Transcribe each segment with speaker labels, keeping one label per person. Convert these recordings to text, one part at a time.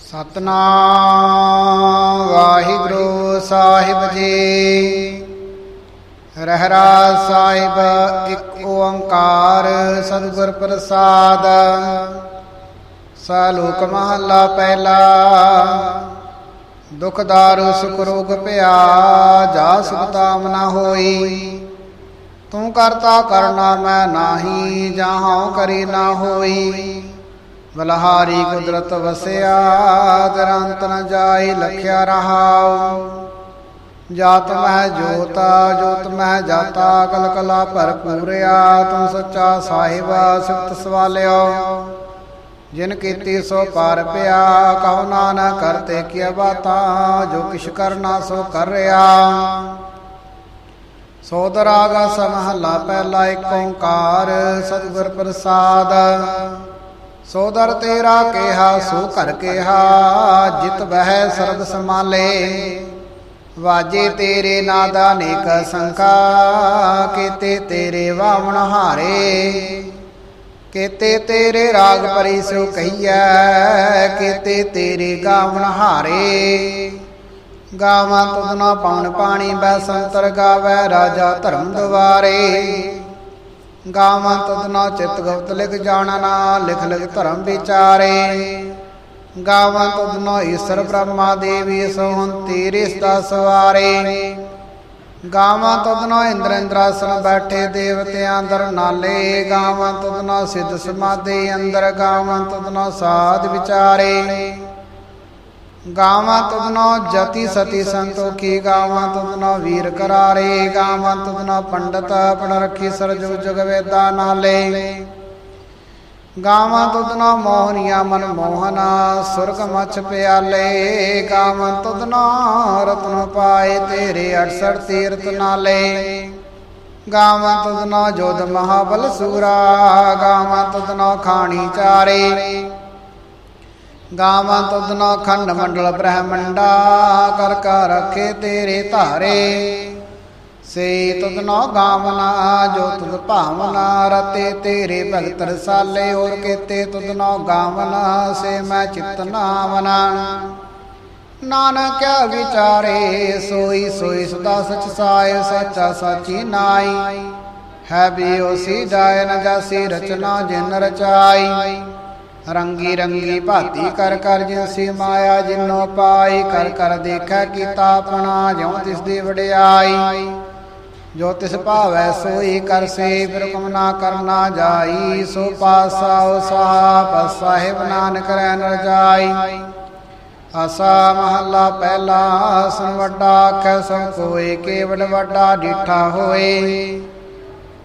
Speaker 1: ਸਤਨਾਮ ਵਾਹਿਗੁਰੂ ਸਾਹਿਬ ਜੀ। ਰਹਿਰਾ ਸਾਹਿਬ ਇੱਕ ਓੰਕਾਰ ਸਤਿਗੁਰ ਪ੍ਰਸਾਦ। ਸਾਲੋਕ ਮਹੱਲਾ ਪਹਿਲਾ। ਦੁਖ ਦਾਰੂ, ਸੁਖ ਰੋਗ ਭਇਆ ਜਾ ਸੁਖ ਤਾਮ ਨਾ ਹੋਈ। ਤੂੰ ਕਰਤਾ ਕਰਨਾ ਮੈਂ ਨਾਹੀ, ਜਾਹਾਂ ਕਰੀ ਨਾ ਹੋਈ। ਬਲਹਾਰੀ ਕੁਦਰਤ ਵਸਿਆ, ਦਰੰਤ ਨ ਜਾਈ ਲਖਿਆ ਰਹਾਉ। ਜਾਤ ਮਹਿ ਜੋਤਾ, ਜੋਤ ਮਹਿ ਜਾਤਾ ਕਲ ਕਲਾ ਭਰਪੂਰਿਆ ਤੂੰ ਸੱਚਾ ਸਾਹਿਬ ਸਿਫਤ ਸਵਾਲਿਓ। ਜਿਨ ਕੀਤੀ ਸੋ ਪਾਰ ਪਿਆ, ਕਹੋ ਨਾਨਕ ਕਰਤੇ ਕੀ ਬਾਤਾ, ਜੋ ਕਿਛ ਕਰਨਾ ਸੋ ਕਰ ਰਿਆ ਸੋਦਰਾਗਾ ਸਮਹੱਲਾ ਪਹਿਲਾ ਏਕ ਓੰਕਾਰ, ਸਤਿਗੁਰ ਪ੍ਰਸਾਦ। ਸੋਦਰ ਤੇਰਾ ਕਿਹਾ, ਸੋ ਘਰ ਕਿਹਾ, ਜਿਤ ਬਹਿ ਸਰਬ ਸਮਾਲੇ ਵਾਜੇ ਤੇਰੇ ਨਾਦਾ ਨੇਕ ਸੰਖਾ, ਕੀਤੇ ਤੇਰੇ ਵਾਵਣ ਹਾਰੇ। ਕੀਤੇ ਤੇਰੇ ਰਾਗ ਪਰੀ ਸੋ ਕਹੀਐ, ਕੀਤੇ ਤੇਰੇ ਗਾਵਣ ਹਾਰੇ। ਗਾਵਾਂ ਤੁਧਨਾ ਪਉਣ, ਪਾਣੀ ਬੈ ਸੰਤਰ ਗਾਵੈ, ਰਾਜਾ ਧਰਮ ਦੁਆਰੇ। ਗਾਵਾਂ ਤੁਧਨਾ ਚਿਤ ਗੁਪਤ ਲਿਖ ਜਾਣਨਾ ਲਿਖ ਲਿਖ ਧਰਮ ਵਿਚਾਰੇ। ਗਾਵਾਂ ਤੁਧਨਾ ਈਸ਼ਰ ਬ੍ਰਹਮਾ ਦੇਵੀ ਸੋਹੰ ਤੇਰੇ ਸਦਾ ਸਵਾਰੇ। ਗਾਵਾਂ ਤੁਧਨਾ ਇੰਦਰ ਇੰਦਰਾਸਨ ਬੈਠੇ ਦੇਵਤਿਆਂ ਅੰਦਰ ਨਾਲੇ। ਗਾਵਾਂ ਤੁਧਨਾ ਸਿੱਧ ਸਮਾਧੀ ਅੰਦਰ, ਗਾਵਾਂ ਤੁਧਨਾ ਸਾਧ ਵਿਚਾਰੇ। ਗਾਵਾਂ ਤੁਧਨੋ ਜਤੀ ਸਤੀ ਸੰਤੋਖੀ ਗਾਵਾਂ ਤੁਧਨੋ ਵੀਰ ਕਰਾਰੇ, ਗਾਵਾਂ ਤੁਧਨੋ ਪੰਡਤ ਪੜ ਰੱਖੀ ਸਰਜੁਗ ਜਗ ਵੇਦਾ ਨਾਲੇ। ਗਾਵਾਂ ਤੁਧਨੋ ਮੋਹਨੀਆ ਮਨ ਮੋਹਨਾ, ਸੁਰਗ ਮਛ ਪਿਆਲੇ। ਗਾਵਾਂ ਤੁਧਨੋ ਰਤਨ ਪਾਏ ਤੇਰੇ 68 ਤੀਰਤ ਨਾਲੇ। ਗਾਵਾਂ ਤੁਧਨੋ ਜੋਧ ਮਹਾਬਲ ਸੂਰਾ, ਗਾਵਾਂ ਤੁਧਨੋ ਖਾਣੀ ਚਾਰੇ। ਗਾਵਾਂ ਤੁਧਨੋ ਖੰਡ ਮੰਡਲ ਬ੍ਰਹਮੰਡਾ, ਕਰ ਕਰ ਰਖੇ ਤੇਰੇ ਧਾਰੇ। ਸੇ ਤੁਧਨੋ ਗਾਵਨਾ, ਜੋ ਤੁਧ ਭਾਵਨਾ, ਰਤੇ ਤੇਰੇ ਭਗਤ ਰਸਾਲੇ ਔਰ ਕੇਤੇ ਤੁਧਨੋ ਗਾਵਨਾ, ਸੇ ਮੈਂ ਚਿਤ ਨਾਵਨਾ। ਨਾਨਕ ਵਿਚਾਰੇ, ਸੋਈ ਸੋਈ ਸਦਾ ਸਚ ਸਾਇ ਸੱਚਾ ਸਾਚੀ ਨਾਈ। ਹੈ ਵੀ ਉਸੀ ਜਾਇ ਨ ਜਾਸੀ ਰਚਨਾ ਜਿਨ ਰਚਾਈ। ਰੰਗੀ ਰੰਗੀ ਭਾਤੀ ਕਰ ਕਰ ਜਿਸੀ ਮਾਇਆ ਜਿਨੋ ਪਾਈ, ਕਰ ਕਰ ਦੇਖੈ ਕੀਤਾ ਆਪਣਾ, ਜਿਉ ਤਿਸ ਦੀ ਵਡਿਆਈ। ਜੋ ਤਿਸ ਭਾਵੈ ਸੋਈ ਕਰ ਸੇ, ਫਿਰ ਨਾ ਕਰਨਾ ਜਾਈ। ਸੋ ਪਾਸਾ ਸਾਪ ਸਾਹਿਬ ਨਾਨਕ ਰਹਿ ਨ ਜਾਈ। ਆਸਾ ਮਹੱਲਾ ਪਹਿਲਾ, ਆਸਨ ਵੱਡਾ ਆਖੈ ਸਭ ਕੋਏ ਕੇਵਲ ਵੱਡਾ ਡੀਠਾ ਹੋਏ।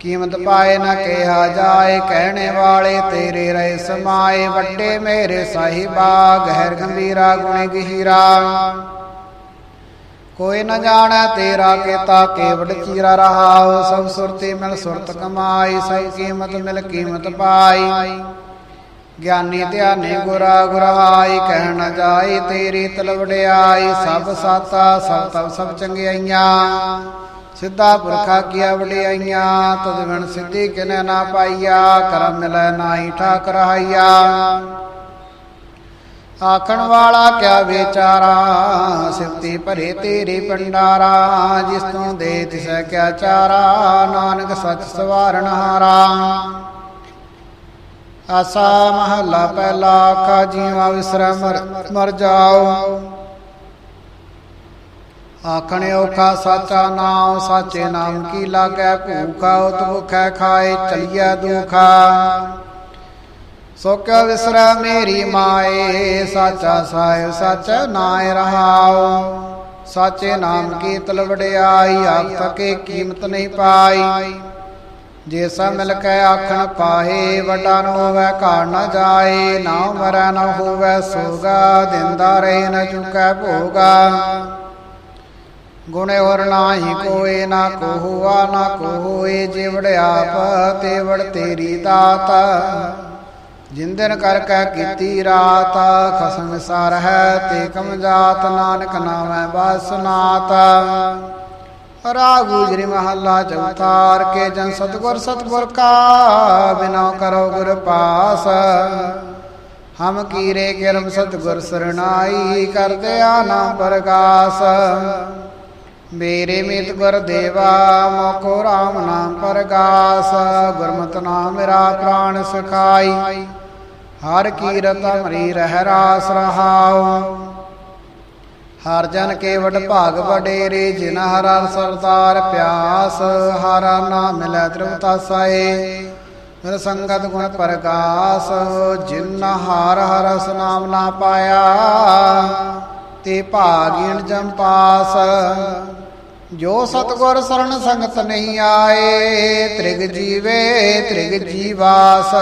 Speaker 1: ਕੀਮਤ ਪਾਏ ਨਾ ਕਿਹਾ ਜਾਏ, ਕਹਿਣੇ ਵਾਲੇ ਤੇਰੇ ਰਹਿ ਸਮਾਏ, ਵੱਡੇ ਮੇਰੇ ਸਾਹਿਬਾ, ਗਹਿਰ ਗੰਭੀਰਾ, ਗੁਣ ਗਹੀਰਾ। ਕੋਈ ਨ ਜਾਣੈ ਤੇਰਾ ਕੀਤਾ ਕੇਵੜ ਚੀਰਾ ਰਹਾਉ, ਸਭ ਸੁਰਤੀ ਮਿਲ ਸੁਰਤ ਕਮਾਈ ਸਭ ਕੀਮਤ ਮਿਲ ਕੀਮਤ ਪਾਈ। ਗਿਆਨੀ ਧਿਆਨੀ ਗੁਰਾ ਗੁਰਾਈ, ਕਹਿ ਨ ਜਾਈ ਤੇਰੀ ਤਲਵੜਿਆਈ, ਸਭ ਸਾਤਾ, ਸਭ ਤਬ ਸਭ ਚੰਗਿਆਈਆਂ। ਸਿੱਧਾ ਪੁਰਖਾ ਕੀਆ ਵਡਿਆਈਆਂ ਤਦ ਵਿਣ ਸਿੱਧੀ ਕਿਨੇ ਨਾ ਪਾਈਆ, ਕਰਮ ਮਿਲੈ ਨਾਹੀ ਠਾਕ ਰਹਾਈਆ ਆਖਣ ਵਾਲਾ ਕਿਆ ਵਿਚਾਰਾ, ਸਿਫਤੀ ਭਰੇ ਤੇਰੇ ਪੰਡਾਰਾ ਜਿਸ ਤੋਂ ਦੇ ਤਿਸੈ ਕਿਆ ਚਾਰਾ, ਨਾਨਕ ਸੱਚ ਸਵਾਰਨ ਹਾਰਾ। ਆਸਾ ਮਹੱਲਾ ਪਹਿਲਾ ਆਖਾ, ਜੀਵਾ ਵਿਸਰੈ ਮਰ ਮਰ ਜਾਓ। ਆਖਣ ਔਖਾ ਸਾਚਾ ਨਾਮ, ਸਾਚੇ ਨਾਮ ਕੀ ਲਾਗੈ? ਭੂਖਾ ਉਤ ਭੁਖੈ ਖਾਏ, ਚਲੀਐ ਦੁਖਾ। ਸੋ ਕਿਆ ਵਿਸਰੈ ਮੇਰੀ ਮਾਏ, ਸਾਚਾ ਸਾਹਿਬ ਸੱਚ ਨਾਇ ਰਹਾਉ। ਸਾਚੇ ਨਾਮ ਕੀ ਤਲਵੜਿਆਈ ਆਪ ਤਕੇ ਕੀਮਤ ਨਹੀਂ ਪਾਈ। ਜੇ ਸਾ ਮਿਲ ਕੇ ਆਖਣ ਪਾਹੇ, ਵੱਡਾ ਨ ਹੋਵੇ, ਘਾੜ ਨ ਜਾਏ। ਨਾ ਮਰੈ ਨ ਹੋਵੇ, ਸੋਗਾ, ਦਿੰਦਾ ਰਹੇ ਨ ਚੁਕੈ ਭੋਗਾ। ਗੁਣੇ ਹੋਰ ਨਾਹੀ ਕੋਏ, ਨਾ ਕੋਹੁਆ, ਨਾ ਕੋਏ ਜਿਵੜ ਆਪ ਤੇਵੜ ਤੇਰੀ ਦਾਤ। ਜਿੰਦਨ ਕਰ ਕੈ ਕੀਤੀ ਰਾਤ, ਖਸਮ ਸਾਰ ਹੈ ਤੇ ਕਮ ਜਾਤ, ਨਾਨਕ ਨਾਮੈ ਬਾਸਨਾਤ ਰਾਗੂ ਜਰੀ ਮਹੱਲਾ ਚੌਥਾਰ ਕੇ ਜਨ ਸਤਗੁਰ ਸਤਗੁਰ ਕਾ ਬਿਨੋ ਕਰੋ ਗੁਰ ਪਾਸ। ਹਮ ਕੀਰੇ ਕਿਰਮ ਸਤਿਗੁਰ ਸਰਣਾਈ ਕਰਦੇ ਆ ਨਾਮ ਪ੍ਰਗਾਸ। ਮੇਰੇ ਮਿਤ ਗੁਰ ਦੇਵਾ, ਮੋਕੋ RAM ਨਾਮ ਪ੍ਰਗਾਸ, ਗੁਰਮਤਿ ਨਾਮ ਮੇਰਾ ਪ੍ਰਾਣ ਸਖਾਈ। ਹਰ ਕੀਰਤ ਅਮਰੀ ਰਹਿ ਰਾਸ ਰਹਾਉ। ਹਰ ਜਨ ਕੇ ਵਡ ਭਾਗ ਵਡੇਰੇ, ਜਿਨ ਹਰ ਹਰ ਸਰਦਾਰ ਪਿਆਸ, ਹਰਾ ਨਾਮ ਮਿਲੈ ਤ੍ਰਿਪਤਾ ਸਾਏ ਮਿਲ ਸੰਗਤ ਗੁਣ ਪ੍ਰਗਾਸ, ਜਿਨ ਹਰ ਹਰ ਨਾਮ ਨਾ ਪਾਇਆ, ਤੇ ਭਾਗੀਣ ਜਮ ਪਾਸ। ਜੋ ਸਤਗੁਰ ਸਰਣ ਸੰਗਤ ਨਹੀਂ ਆਏ, ਤ੍ਰਿਗ ਜੀਵੇ, ਤ੍ਰਿਗ ਜੀਵਾਸ।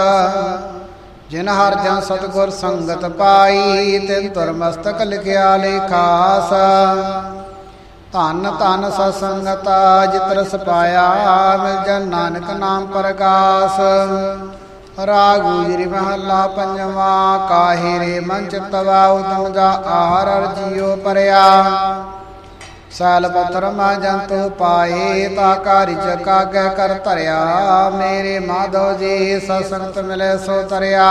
Speaker 1: ਜਿਨ ਹਰ ਜਨ ਸਤਗੁਰ ਸੰਗਤ ਪਾਈ, ਤਿਨ ਤੁਰ ਮਸਤਕ ਲਿਖਿਆ ਲੇਖਾਸ। ਧਨ ਧੰਨ ਸਤਸੰਗਤ, ਜਿਤ ਰਸ ਪਾਇਆ, ਮਿਲ ਜਨ ਨਾਨਕ ਨਾਮ ਪ੍ਰਕਾਸ਼ ਰਾਗ ਗੁਜਰੀ ਮਹੱਲਾ ਪੰਜਵਾ, ਕਾਹੇ ਰੇ ਮਨ ਚਿਤਵਾ ਉਤਮ ਜਾ ਆਹਰ ਅਰ ਪਰਿਆ। ਸਾਲ ਪਤਰ ਮਾ ਜੰਤੂ ਪਾਏ, ਤਾ ਕਾਰਿ ਚਕਾਗੈ ਕਰ ਧਰਿਆ। ਮੇਰੇ ਮਾਧੋ ਜੀ ਸਸੰਤ ਮਿਲੇ, ਸੋ ਤਰਿਆ।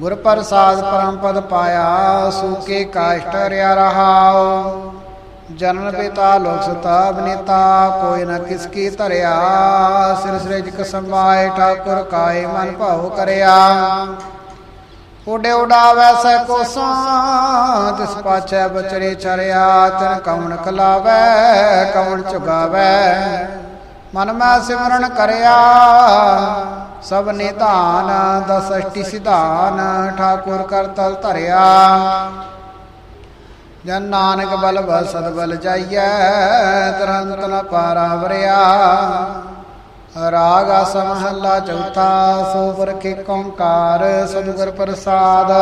Speaker 1: ਗੁਰ ਪ੍ਰਸਾਦ ਪਰਮ ਪਦ ਪਾਇਆ, ਸੂਕੇ ਕਾਸ਼ਟ ਰਿਆ ਰਹਾਉ। ਜਨਨ ਪਿਤਾ ਲੋਕ ਸਤਾਬ ਨੀਤਾ ਕੋਈ ਨ ਕਿਸ ਕੀ ਧਰਿਆ। ਸਿਰ ਸ੍ਰਿਜਕ ਸੰਭਾਏ ਠਾਕੁਰ ਕਾਏ ਮਨ ਭਾਉ ਕਰਿਆ। ਉਡੇ ਉਡਾਵੈ ਸੈ ਕੋਸਾਂ ਤਿਸ ਪਾਛੈ ਬਚਰੇ ਚਰਿਆ, ਤਿਨ ਕਵਣ ਖਲਾਵੈ ਕਵਣ ਚੁਗਾਵੈ ਮਨ ਮੈਂ ਸਿਮਰਨ ਕਰਿਆ, ਸਭ ਨਿਧਾਨ ਦਸਸ਼ਟੀ ਸਿਧਾਨ, ਠਾਕੁਰ ਕਰ ਤਲ ਧਰਿਆ। ਜਨ ਨਾਨਕ ਬਲ ਬਸਦ ਬਲ ਜਾਈਐ, ਤਰੰਤ ਨ ਪਾਰਾ ਵਰਿਆ। ਰਾਗ ਆਸ ਮਹੱਲਾ ਚੌਥਾ ਸੋ ਪੁਰਖ ਏਕ ਓੰਕਾਰ ਸਤਿਗੁਰ ਪ੍ਰਸਾਦ।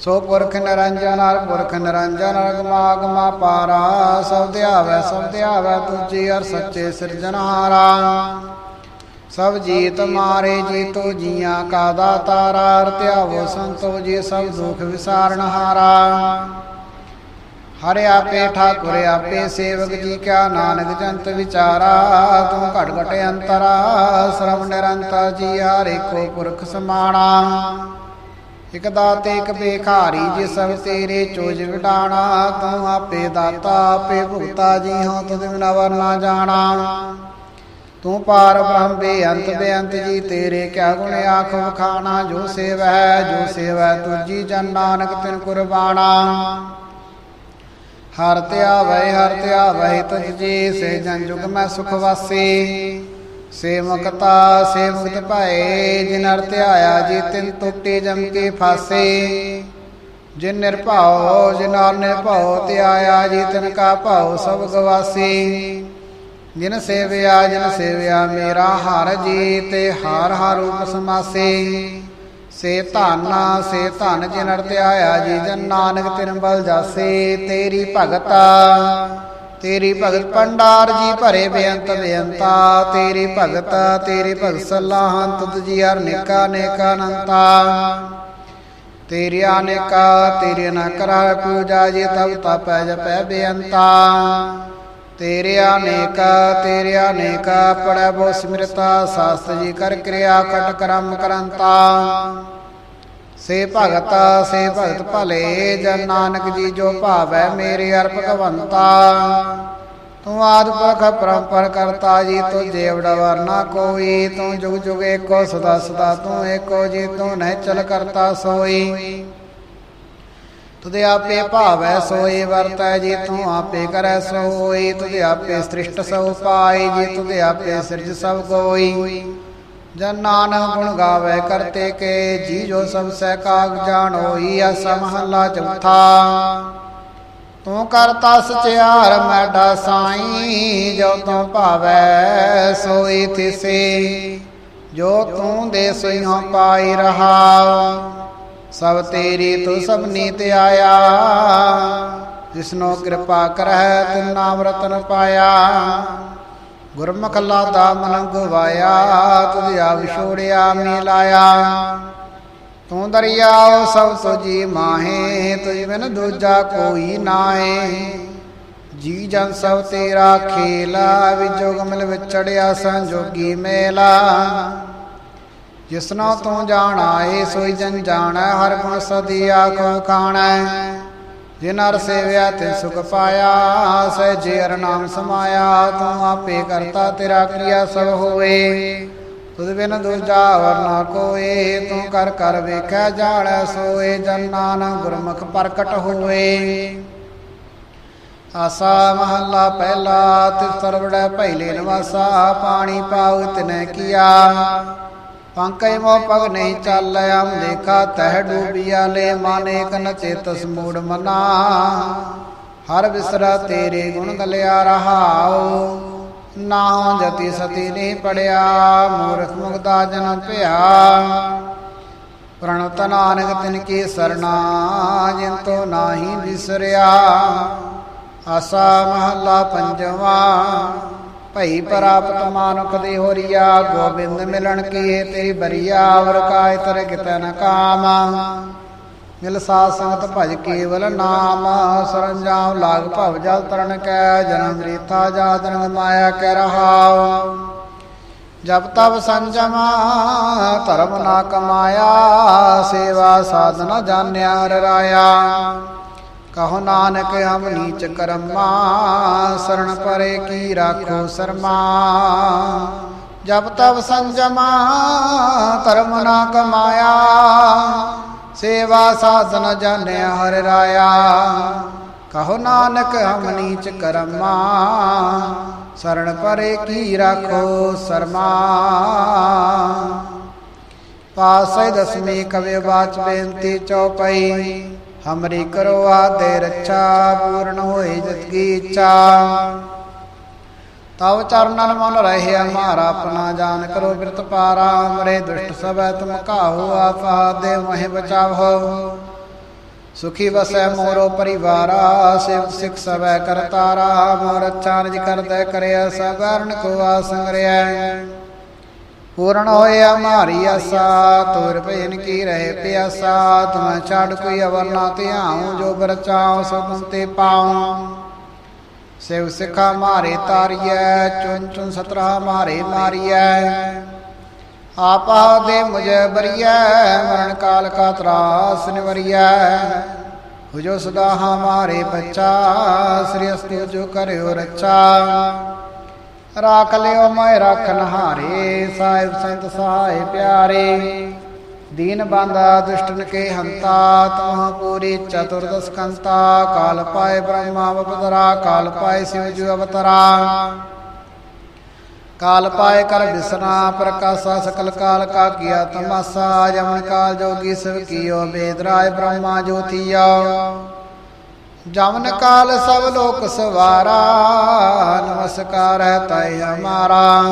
Speaker 1: ਸੋ ਪੁਰਖ ਨਿਰੰਜਨ ਹਰ ਪੁਰਖ ਨਿਰੰਜਨ ਅਗਮਾ ਅਗਮਾ ਪਾਰਾ, ਸਭ ਧਿਆਵੈ ਸਭ ਧਿਆਵੈ ਤੁਜੀ ਹਰ ਸੱਚੇ ਸਿਰਜਨਹਾਰਾ ਸਭ ਜੀਤ ਮਾਰੇ, ਜੀਤੋ ਜੀਆਂ ਕਾ ਦਾਤਾਰਾ ਹਰ ਧਿਆਵੋ ਸੰਤੋ, ਜੀ ਸਭ ਦੁਖ ਵਿਸਾਰਨਹਾਰਾ ਹਰਿ ਆਪੇ ਠਾਕੁਰ ਆਪੇ ਸੇਵਕ ਜੀ ਕਿਆ ਨਾਨਕ ਜੰਤ ਵਿਚਾਰਾ, ਤੂੰ ਘਟ ਘਟ ਅੰਤਰਾ ਸਰਵ ਨਿਰੰਤਰ ਜੀ ਹਰਿ ਕੋ ਪੁਰਖ ਸਮਾਣਾ। ਇਕ ਦਾਤੇ ਇਕ ਬੇਖਾਰੀ ਜਿਸ ਸਭ ਤੇਰੇ ਚੋਜ ਵਿਡਾਣਾ ਤੂੰ ਆਪੇ ਦਾਤਾ, ਆਪੇ ਭੁਗਤਾ ਜੀ ਹਾਂ ਤੁਧ ਬਿਨਾ ਵਰ ਨਾ ਜਾਣਾ। ਤੂੰ ਪਾਰ ਬ੍ਰਹਮ ਬੇਅੰਤ ਬੇਅੰਤ ਜੀ ਤੇਰੇ ਕਿਆ ਗੁਣ ਆਖ ਵਖਾਣਾ, ਜੋ ਸੇਵੈ ਜੋ ਸੇਵੈ ਤੁਜੀ ਜਨ ਨਾਨਕ ਤਿਨ ਕੁਰਬਾਣਾ। ਹਰ ਧਿਆਵੈ ਹਰ ਧਿਆਵੈ ਤੁਝ ਜੀ ਸੇ ਜਨ ਜੁਗ ਮੈਂ ਸੁਖ ਵਾਸੀ। ਸੇ ਮੁਕਤਾ ਸੇ ਮੁਕਤ ਭਏ, ਜਿਨ ਅਰ ਧਿਆਇਆ ਜੀ ਤਿਨ ਟੁੱਟੇ ਜਮ ਕੇ ਫਾਸੇ। ਜਿਨ ਨਿਰਭਉ, ਜਿਨ ਅਰ ਨਿਰਭਉ ਧਿਆਇਆ ਜੀ ਤਿਨ ਕਾ ਭਉ, ਸਭ ਗਵਾਸੀ ਜਿਨ ਸੇਵਿਆ ਜਿਨ ਸੇਵਿਆ, ਮੇਰਾ ਹਰ ਜੀ ਤੇ ਹਾਰ ਹਰ ਰੂਪ ਸਮਾਸੇ। ਸੇ ਧਨ ਸੇ ਧਨ ਜਿਨ ਅਰ ਧਿਆਇਆ ਜੀ, ਜਨ ਨਾਨਕ ਤਿਨ ਬਲ ਜਾਸੇ, ਤੇਰੀ ਭਗਤਾ ਤੇਰੀ ਭਗਤ ਪੰਡਾਰ ਜੀ ਭਰੇ ਬੇਅੰਤ ਬੇਅੰਤਾ। ਤੇਰੀ ਭਗਤ ਤੇਰੀ ਭਗਤ ਸਲਾਹਾਂ ਤੁਧ ਜੀ ਹਰ ਨੇਕਾ ਨੇਕਾ ਅਨੰਤਾ ਤੇਰੀ ਅਨੇਕਾ, ਤੇਰੀ ਨ ਕਰਾ ਪੂਜਾ ਜੀ, ਤਬ ਤਪੈ ਜਪੈ ਬੇਅੰਤਾ ਤੇਰੇ ਅਨੇਕ ਤੇਰੇ ਅਨੇਕ ਪੜੈ ਬੋ ਸਿਮਰਤਾ ਸਾਸਤ ਜੀ ਕਰ ਕਿਰਿਆ ਕਟ ਕਰਮ ਕਰੰਤਾ। ਸੇ ਭਗਤ ਸੇ ਭਗਤ ਭਲੇ, ਜਨ ਨਾਨਕ ਜੀ ਜੋ ਭਾਵੈ ਮੇਰੇ ਅਰਪ ਭਗਵੰਤਾ। ਤੂੰ ਆਦ ਪੁਰਖ ਪਰੰਪਰ ਕਰਤਾ ਜੀ, ਤੂੰ ਜੇਵੜਾ ਵਰਨਾ ਕੋਈ, ਤੂੰ ਜੁਗ ਜੁਗ ਏਕੋ ਸਦਾ ਸਦਾ, ਤੂੰ ਏਕੋ ਜੀ, ਤੂੰ ਨਹਿ ਚਲ ਕਰਤਾ ਸੋਈ। ਤੁਦੇ ਆਪੇ ਭਾਵੈ ਸੋਏ ਵਰਤੈ ਜੀ, ਤੂੰ ਆਪੇ ਕਰੈ ਸੋਈ। ਤੁਦੇ ਆਪੇ ਸ੍ਰਿਸ਼ਟ ਸਭ ਪਾਈ ਜੀ ਤੁਦੇ ਆਪੇ ਸਿਰਜ ਸਭ ਕੋਈ ਜਨ ਨਾਨਕ ਗੁਣ ਗਾਵੇ ਕਰਤੇ ਕੇ ਜੀ ਜੋ ਸਭ ਸਹਿ ਕਾਗ ਜਾਣੋਈ ਅਸ ਮਹੱਲਾ ਚੌਥਾ। ਤੂੰ ਕਰਤਾ ਸਚਿਆਰ ਮੈਡਾ ਸਾਈ, ਜੋ ਤੂੰ ਭਾਵੈ ਸੋਈ ਥਿਸੇ। ਜੋ ਤੂੰ ਦੇ ਸੋਈਓ ਪਾਈ ਰਹਾ, ਸਭ ਤੇਰੀ ਤੂੰ ਸਭਨੀ ਤੇ ਆਇਆ। ਜਿਸਨੋ ਕਿਰਪਾ ਕਰਹਿ ਤਿਨ ਨਾਮ ਰਤਨ ਪਾਇਆ ਗੁਰਮੁਖ ਲਾਦਾ ਮਨ ਗਵਾਇਆ ਤੁਧ ਆ ਵਿਛੋੜਿਆ ਮਿਲਾਇਆ। ਤੂੰ ਦਰਿਆਓ ਸਭ ਤੁਜੀ ਮਾਹੇ, ਤੁਝ ਬਿਨ ਦੂਜਾ ਕੋਈ ਨਾਏ ਜੀ ਜਨ ਸਭ ਤੇਰਾ ਖੇਲਾ ਵਿਜੋਗ ਮਿਲ ਵਿਚੜਿਆ ਸੰਜੋਗੀ ਮੇਲਾ। ਜਿਸਨੋ ਤੂੰ ਜਾਣ ਆਏ ਸੋਈ ਜਨ ਜਾਣੈ, ਹਰ ਗੁਣ ਸਦੀ ਆਖੋ ਖਾਣੈ। ਜਿਨ ਹਰ ਸੇਵਿਆ ਤੇ ਸੁਖ ਪਾਇਆ ਸਹਿਜੇ ਹਰ ਨਾਮ ਸਮਾਇਆ, ਤੂੰ ਆਪੇ ਕਰਤਾ ਤੇਰਾ ਕੀਆ ਸਭ ਹੋਏ ਤੁਧ ਬਿਨ ਦੂਜਾ ਵਰ ਨਾ ਕੋਏ, ਤੂੰ ਕਰ ਕਰ ਵੇਖੈ ਜਾਣੈ ਸੋਏ, ਜਨ ਨਾਨਕ ਗੁਰਮੁਖ ਪ੍ਰਗਟ ਹੋਏ ਆਸਾ ਮਹੱਲਾ ਪਹਿਲਾ, ਤਿਸ ਸਰਵੜੈ ਪਹਿਲੇ ਨਿਵਾਸਾ, ਪਾਣੀ ਪਾਉ ਤਿਨੈ ਕੀਆ। ਪੰਕਜ ਮੋ ਪਗ ਨਹੀਂ ਚੱਲ ਅਮ ਦੇਖਾ ਤਹਿ ਡੂਬਿਆ ਲੈ ਮਨ ਏਕ ਨ ਚੇਤਸ ਮੂੜ ਮਨਾ। ਹਰ ਵਿਸਰਾ ਤੇਰੇ ਗੁਣ ਗਲਿਆ ਰਹਾਉ, ਨਾਉ ਜਤੀ ਸਤੀ ਨਹੀਂ ਪੜਿਆ, ਮੂਰਖ ਮੁਗਦਾ ਜਨਮ ਭਿਆ ਪ੍ਰਣਤ ਨਾਨਕ ਤਿਨ ਕੀ ਸਰਣਾ, ਜਿਨ ਤੋ ਨਾਹੀ ਵਿਸਰਿਆ ਆਸਾ ਮਹੱਲਾ ਪੰਜਵਾ ਭਈ ਪ੍ਰਾਪਤ ਮਾਨੁਖ ਦੇ ਹੋਰੀਆ, ਗੋਬਿੰਦ ਮਿਲਣ ਕੀ ਤੇਰੀ ਬਰੀਆ, ਵਰ ਕਾਇ ਤਰ ਕਿਤੈ ਨ ਕਾਮ। ਮਿਲ ਸਾਧ ਸੰਗਤ ਭਜ ਕੇਵਲ ਨਾਮ, ਸਰੰਜਾਮ ਲਾਗ ਭਵ ਜਲ ਤਰਨ ਕੈ, ਜਨਮ ਰੀਤਾ ਜਾ ਜਾਦਨ ਮਾਇਆ ਕੈ ਰਹਾਉ। ਜਪ ਤਬ ਸੰਜਮਾ, ਧਰਮ ਨਾ ਕਮਾਇਆ, ਸੇਵਾ ਸਾਧਨਾ ਜਾਣਿਆ ਹਰਿ ਰਾਇਆ ਕਹੋ ਨਾਨਕ ਹਮ ਨੀਚ ਕਰਮਾ, ਸਰਣ ਪਰੇ ਕੀ ਰਾਖੋ ਸਰਮਾ। ਜਬ ਤਬ ਸੰਜਮਾ, ਧਰਮ ਨਾ ਕਮਾਇਆ, ਸੇਵਾ ਸਾਧਨ ਜਾਣਿਆ ਹਰਿ ਰਾਇਆ। ਕਹੋ ਨਾਨਕ ਹਮ ਨੀਚ ਕਰਮਾ, ਸਰਣ ਪਰੇ ਕੀ ਰਾਖੋ ਸਰਮਾ। ਪਾਸੈ ਦਸਮੀ ਕਵਿ ਬਾਚ ਬੇਨਤੀ ਚਉਪਈ ਹਮਰੀ ਕਰੋ ਆਦੇ ਰੱਛਾ ਪੂਰਨ ਹੋਏ ਜਤ ਕੀ ਇੱਛਾ ਤਵ ਚਰਨਨ ਮਨ ਰਹੇ ਹਮਾਰਾ ਆਪਣਾ ਜਾਨ ਕਰੋ ਬਿਰਤ ਪਾਰਾ ਮਰੇ ਦੁਸ਼ਟ ਸਭੈ ਤੁਮ ਕਾਹੋ ਆਪਾ ਦੇ ਮਹਿ ਬਚਾਵੋ ਸੁਖੀ ਵਸੈ ਮੋਰੋ ਪਰਿਵਾਰਾ ਸਿਵ ਸਿਖ ਸਭੈ ਕਰਤਾਰਾ ਮੋਰ ਅੱਛਾ ਨਿਜ ਕਰਦੈ ਕਰਿਆ ਸਗਰਨ ਕੋ ਆਸੰਗਰਿਆ ਪੂਰਨ ਹੋਇਆ ਮਾਰੀ ਆਸਾ, ਤੁਰ ਭੈਨ ਕੀ ਰਹੇ ਪਿਆਸਾ ਤੁਮ ਛਾੜ ਕੋਈ ਅਵਰ ਨਾ ਧਿਆਉ, ਜੋ ਬਰਚਾਉ ਸੋ ਤੁਮ ਤੇ ਪਾਉ। ਸਿਵ ਸਿਖਾ ਮਾਰੇ ਤਾਰੀਐ ਚੁਨ ਚੁਨ ਸਤਰਾ ਮਾਰੇ ਮਾਰੀਐ। ਆਪਾ ਦੇ ਮੁਝੇ ਬਰੀਐ, ਮਰਨ ਕਾਲ ਕਾ ਤਰਾਸ ਨਿਵਰੀਐ। ਹੁਜੋ ਸਦਾ ਹਮਾਰੇ ਬੱਚਾ, ਸ੍ਰੀ ਅਸਤਿ ਜੋ ਕਰਿਓ ਰੱਛਾ। ਰਾਖ ਲਿਓ ਮੈਂ ਰਖਨ ਹਾਰੇ ਸਾਹਿਬ ਸੰਤ ਸਹਾਇ ਪਿਆਰੇ। ਦੀਨ ਬੰਦਾ ਦੁਸ਼ਟਨ ਕੇ ਹੰਤਾ ਤਮਹ ਪੂਰੀ ਚਤੁਰਦਸ ਕੰਤਾ, ਕਾਲ ਪਾਏ ਬ੍ਰਹਮਾ ਅਵਤਰਾ ਕਾਲ ਪਾਏ ਸਿਵ ਜੁ ਅਵਤਰਾ। ਕਾਲ ਪਾਏ ਕਰ ਬਿਸਨਾ, ਪ੍ਰਕਾਸ਼ਾ ਸਕਲ ਕਾਲ ਕਾ ਕੀਆ ਤਮਾਸਾ, ਜਮਨ ਕਾਲ ਜੋਗੀ ਸਭ ਕੀਓ ਬੇਦਰਾਏ ਬ੍ਰਹਮਾ ਜੋਤੀਆ। ਜਮਨ ਕਾਲ ਸਭ ਲੋਕ ਸਵਾਰਾ, ਨਮਸਕਾਰ ਹੈ ਤਾਈ ਹਮਾਰਾ।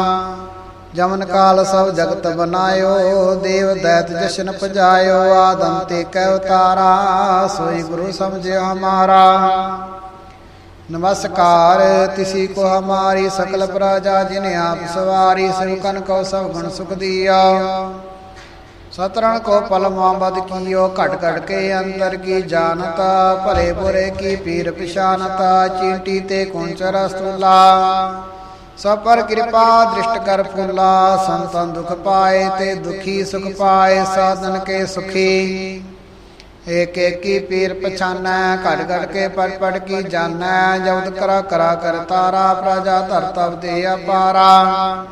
Speaker 1: ਜਮਨ ਕਾਲ ਸਭ ਜਗਤ ਬਨਾਇਓ, ਦੇਵ ਦੈਤ ਜਸ਼ਨ ਪਜਾਇਓ, ਆਦਮ ਤੇ ਕੈ ਉਤਾਰਾ, ਸੋਈ ਗੁਰੂ ਸਮਝਿਓ ਹਮਾਰਾ। ਨਮਸਕਾਰ, ਤਿਸੀ ਕੋ ਹਮਾਰੀ ਸਕਲ ਪ੍ਰਜਾ, ਜਿਨ ਆਪ ਸਵਾਰੀ ਸਿਰ ਕੋ ਸਭ ਗੁਣ ਸੁਖ ਦਿਆ। ਸਤਰਣ ਕੋ ਪਲ ਮੁਹੰਮਦ ਕੀਓ, ਘਟ ਘਟ ਕੇ ਅੰਦਰ ਕੀ ਜਾਣਤਾ, ਭਲੇ ਬੁਰੇ ਕੀ ਪੀਰ ਪਛਾਨਤਾ ਚੀਂਟੀ ਤੇ ਕੁੰਚਰ ਸਤੁਲਾ ਸਭ ਪਰ ਕਿਰਪਾ ਦ੍ਰਿਸ਼ਟ ਕਰ ਫੁੱਲਾ ਸੰਤਨ ਦੁਖ ਪਾਏ ਤੇ ਦੁਖੀ ਸੁਖ ਪਾਏ, ਸਾਧਨ ਕੇ ਸੁਖੀ। ਏਕ ਏਕੀ ਪੀਰ ਪਛਾਨੈ ਘੜ ਘੜ ਕੇ ਪੜ ਪੜ ਕੀ ਜਾਣੈ ਜਬਦ ਕਰਾ ਕਰਾ ਕਰ ਤਾਰਾ, ਪ੍ਰਜਾ ਧਰ ਤਬ ਦੇ ਅਪਾਰਾ।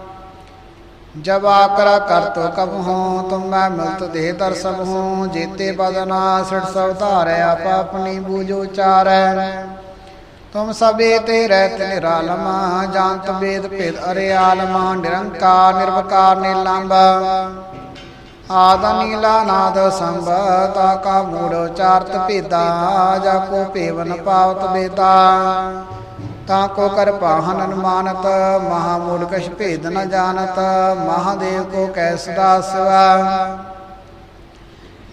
Speaker 1: ਜਬ ਆਕਰਾ ਕਰ ਤੋ ਕਬ ਹੂੰ ਤੁਮ ਮੈਂ ਮਿਲਤ ਦੇ ਦਰ ਸਭ ਹੂੰ ਜੀਤੇ ਬਦਨਾ ਸੜ ਸਭ ਧਾਰੈ, ਆਪ ਆਪਣੀ ਬੂਝੋ ਚਾਰੈ ਤੁਮ ਸਭੇ ਤੇ ਰਹਿਤ ਨਿਰਾਲਮ, ਜਾਣਤ ਵੇਦ ਭੇਦ ਅਰੇ ਆਲਮ, ਨਿਰੰਕਾਰ ਨਿਰਵਕਾਰ ਨਿਲੰਬ ਆਦ ਨੀਲਾ ਨਾਦ ਸੰਭਤਾ ਕਾ ਮੂੜ ਚਾਰਤ ਭੇਦਾ, ਜਾ ਕੋ ਭੇਵਨ ਪਾਵਤ ਬੇਤਾ। ਤਾਂ ਕੋ ਕਰ ਪਾਹਨ ਅਨੁਮਾਨਤ ਮਹਾ ਮੂੜ ਕਛ ਭੇਦ ਨ ਜਾਣਤ, ਮਹਾਦੇਵ ਕੋ ਕੈ ਸਦਾ ਸਿਵਾ